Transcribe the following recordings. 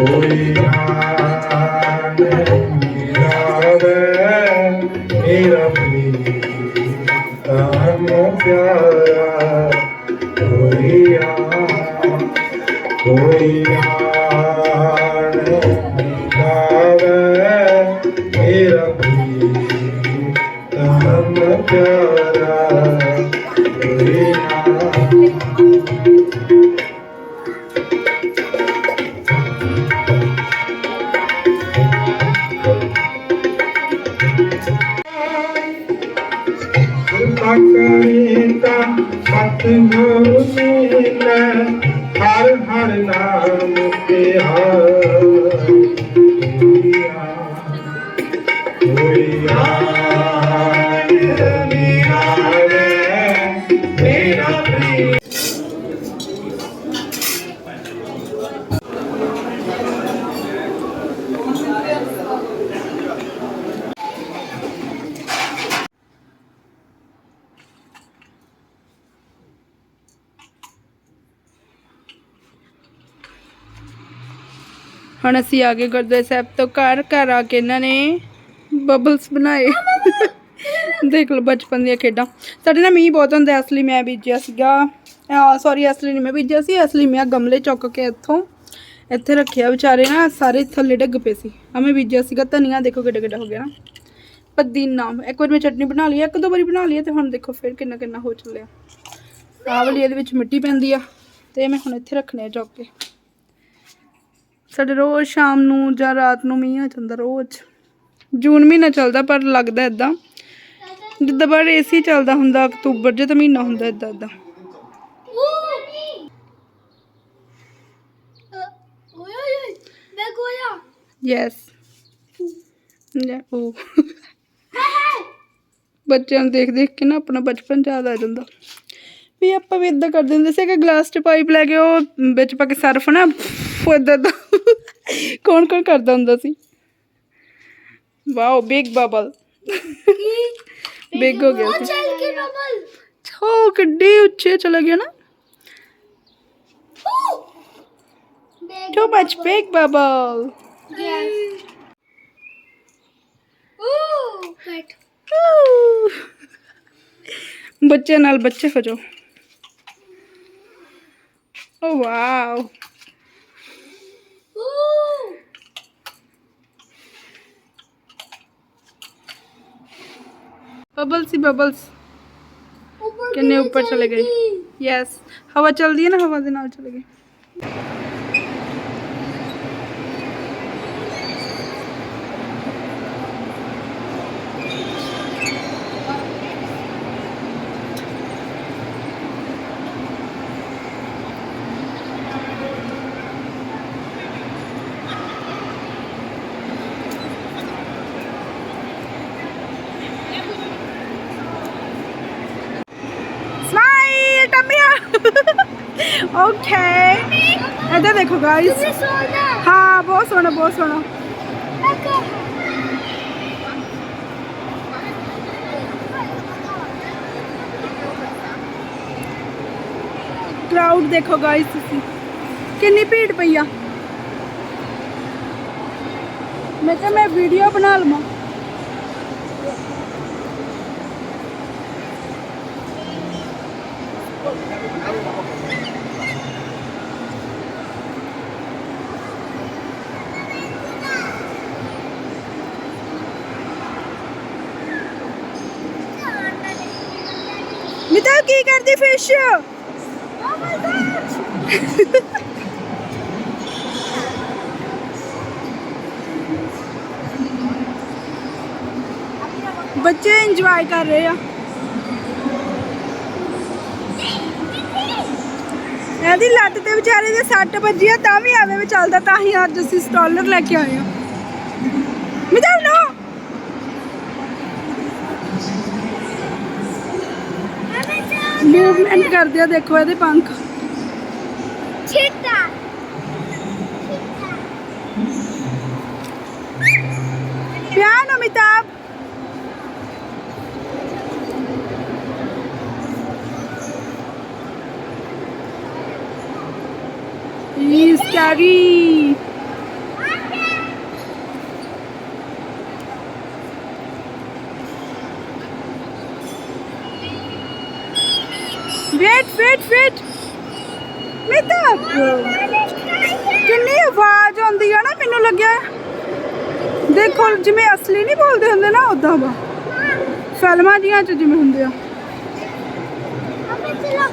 ਕੋਈ ਨਾ ਆਪਸ ਪੈ ਹੈ ਆਪ ਕੋਈ ਨਾ ਮਿਲਾਵੇ ਮੇਰਾ ਪਿਆਰਾ ਕੋਈ ਆ ਕੋਈ ਆਣ ਮਿਲਾਵੇ ਮੇਰਾ ਪ੍ਰੀਤਮ ਪਿਆਰਾ ਸਤਿਗੁਰ ਮਿਲੈ ਹਰ ਹਰ ਨਾਮ ਤੇ ਹੁਣ ਅਸੀਂ ਆ ਗਏ ਗੁਰਦੁਆਰਾ ਸਾਹਿਬ ਤੋਂ ਘਰ ਘਰ ਆ ਕੇ ਇਹਨਾਂ ਨੇ ਬਬਲਸ ਬਣਾਏ। ਦੇਖ ਲਓ ਬਚਪਨ ਦੀਆਂ ਖੇਡਾਂ। ਸਾਡੇ ਨਾਲ ਮੀਂਹ ਬਹੁਤ ਹੁੰਦਾ ਇਸ ਲਈ ਮੈਂ ਬੀਜਿਆ ਸੀਗਾ। ਸੌਰੀ ਲਈ ਨਹੀਂ ਮੈਂ ਬੀਜਿਆ ਸੀ ਇਸ ਲਈ ਮੈਂ ਗਮਲੇ ਚੁੱਕ ਕੇ ਇੱਥੋਂ ਇੱਥੇ ਰੱਖਿਆ ਵਿਚਾਰੇ ਨਾ, ਸਾਰੇ ਥੱਲੇ ਡਿੱਗ ਪਏ ਸੀ। ਆ, ਮੈਂ ਬੀਜਿਆ ਸੀਗਾ ਧਨੀਆ, ਦੇਖੋ ਕਿੱਡਾ ਕਿੱਡਾ ਹੋ ਗਿਆ ਨਾ। ਪੁਦੀਨਾ, ਇੱਕ ਵਾਰ ਮੈਂ ਚਟਨੀ ਬਣਾ ਲਈ ਇੱਕ ਦੋ ਵਾਰੀ ਬਣਾ ਲਈ ਆ ਤੇ ਹੁਣ ਦੇਖੋ ਫਿਰ ਕਿੰਨਾ ਕਿੰਨਾ ਹੋ ਚੱਲਿਆ। ਆਹ ਵਾਲੀ ਇਹਦੇ ਵਿੱਚ ਮਿੱਟੀ ਪੈਂਦੀ ਆ, ਤੇ ਮੈਂ ਹੁਣ ਇੱਥੇ ਰੱਖਣੇ ਆ ਚੁੱਕ ਕੇ। ਸਾਡੇ ਰੋਜ਼ ਸ਼ਾਮ ਨੂੰ ਜਾਂ ਰਾਤ ਨੂੰ ਮੀਂਹ ਆ ਜਾਂਦਾ ਰੋਜ਼। ਜੂਨ ਮਹੀਨਾ ਚੱਲਦਾ ਪਰ ਲੱਗਦਾ ਇਦਾਂ ਜਿੱਦਾਂ ਬਾਹਰ ਏਸੀ ਚੱਲਦਾ ਹੁੰਦਾ ਅਕਤੂਬਰ ਜੇ ਤਾਂ ਮਹੀਨਾ ਹੁੰਦਾ ਇਦਾਂ ਇਦਾਂ ਯੈਸ ਲੈ ਉਹ ਬੱਚਿਆਂ ਨੂੰ ਦੇਖ ਦੇਖ ਕੇ ਨਾ ਆਪਣਾ ਬਚਪਨ ਯਾਦ ਆ ਜਾਂਦਾ। ਵੀ ਆਪਾਂ ਵੀ ਇਦਾਂ ਕਰਦੇ ਹੁੰਦੇ ਸੀ ਕਿ ਗਲਾਸ 'ਚ ਪਾਈਪ ਲੈ ਕੇ ਉਹ ਵਿੱਚ ਪਾ ਕੇ ਸਰਫ ਨਾ ਇਦਾਂ ਦਾ ਕੌਣ ਕੌਣ ਕਰਦਾ ਹੁੰਦਾ ਸੀ? ਵਾਓ ਬਿਗ ਬਬਲ ਬਿਗ ਹੋ ਗਿਆ ਸੀ। ਚੱਲ ਕੇ ਰਬਲ ਹੋ ਕਿੱਡੇ ਉੱਚੇ ਚਲਾ ਗਿਆ ਨਾ। Too much big bubble yes ਓ ਕੱਟ ਬੱਚੇ ਨਾਲ ਬੱਚੇ ਹੋ ਜਾਓ ਓ ਵਾਓ। ਓ ਬਬਲਸ ਹੀ ਬਬਲਸ ਉੱਪਰ ਕਿੰਨੇ ਉੱਪਰ ਚਲੇ ਗਏ ਯੈਸ ਹਵਾ ਚੱਲਦੀ ਹੈ ਨਾ ਹਵਾ ਦੇ ਨਾਲ ਚਲੇ ਗਏ ਸਮਾਈਲ ਟੰਮੀਆ ਓਕੇ ਇੱਧਰ ਦੇਖੋ ਗਾਇਸ ਤੁਸੀਂ ਸੋਨਾ ਹਾਂ ਬਹੁਤ ਸੋਹਣਾ ਬਹੁਤ ਸੋਹਣਾ ਕਰਾਊਡ ਦੇਖੋ ਗਾਇਸ ਤੁਸੀਂ ਕਿੰਨੀ ਭੀੜ ਪਈ ਆ ਮੈਂ ਕਿਹਾ ਮੈਂ ਵੀਡੀਓ ਬਣਾ ਲਵਾਂ ਮਿਤਾ ਕੀ ਕਰਦੀ ਫਿਸ਼? ਬੱਚੇ ਇੰਜੋਏ ਕਰ ਰਹੇ ਆ। ਇਹਦੀ ਲੱਤ ਤੇ ਵਿਚਾਰੇ ਦੇ ਸੱਟ ਵੱਜੀ ਆ, ਤਾਂ ਵੀ ਐਵੇਂ ਵੀ ਚੱਲਦਾ, ਤਾਂ ਹੀ ਅੱਜ ਅਸੀਂ ਸਟਾਲਰ ਲੈ ਕੇ ਆਏ ਆ। ਮਿਦਰ ਮੂਵਮੈਂਟ ਕਰਦੇ ਆ ਦੇਖੋ ਇਹਦੇ ਪੰਖ ਚੀਤਾ ਪਿਆਨ Amitabh He's scary. Wait, wait, wait. ਮਿਤਾਬ ਕਿੰਨੀ ਆਵਾਜ਼ ਆਉਂਦੀ ਆ ਨਾ ਮੈਨੂੰ ਲੱਗਿਆ। ਦੇਖੋ ਜਿਵੇਂ ਅਸਲੀ ਨਹੀਂ ਬੋਲਦੇ ਹੁੰਦੇ ਨਾ ਉਦਾਂ ਵਾ। ਫਿਲਮਾਂ ਜੀਆਂ ਚ ਜਿਵੇਂ ਹੁੰਦੇ ਆ। ਅਬੇ ਚਲੋ।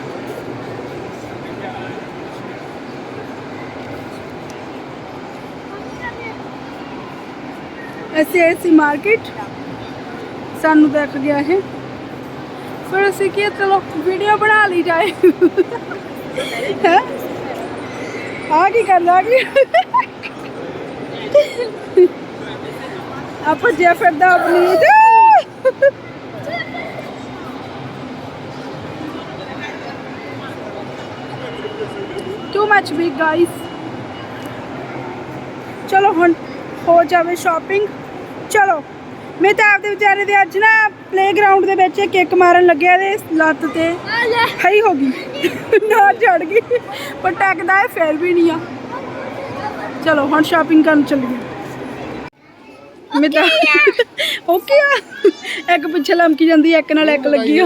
ਅਸੀਂ ਆਏ ਸੀ ਮਾਰਕੀਟ। ਸਾਨੂੰ ਦੇਖ ਗਿਆ ਇਹ। ਫਿਰ ਅਸੀਂ ਕੀ ਚਲੋ ਵੀਡੀਓ ਬਣਾ ਲਈ ਜਾਏ। ਹੈ? ਆ ਕੀ ਕਰ ਕੀ ਆਪਾਂ ਜੇ ਫਿਰਦਾ ਆਪਣੀ। ਟੂ ਮੱਚ ਵੀ ਗਾਇਸ ਚਲੋ ਹੁਣ ਹੋ ਜਾਵੇ ਸ਼ਾਪਿੰਗ ਚਲੋ, ਮੈਂ ਤਾਂ ਆਪਦੇ ਵਿਚਾਰੇ ਦੇ ਅੱਜ ਨਾ ਪਲੇਗਰਾਉਂਡ ਦੇ ਵਿੱਚ ਕਿੱਕ ਮਾਰਨ ਲੱਗਿਆ ਇਹਦੇ ਲੱਤ ਤੇ। ਹਈ ਹੋ ਗਈ। ਨਾ ਚੜ ਗਈ। ਪਰ ਟੱਕਦਾ ਹੈ ਫੇਰ ਵੀ ਨਹੀਂ ਆ। ਚਲੋ ਹੁਣ ਸ਼ਾਪਿੰਗ ਕਰਨ ਚੱਲੀਏ। ਮੈਂ ਤਾਂ ਓਕੇ ਆ। ਇੱਕ ਪਿੱਛੇ ਲਮਕੀ ਜਾਂਦੀ ਇੱਕ ਨਾਲ ਇੱਕ ਲੱਗੀ ਆ।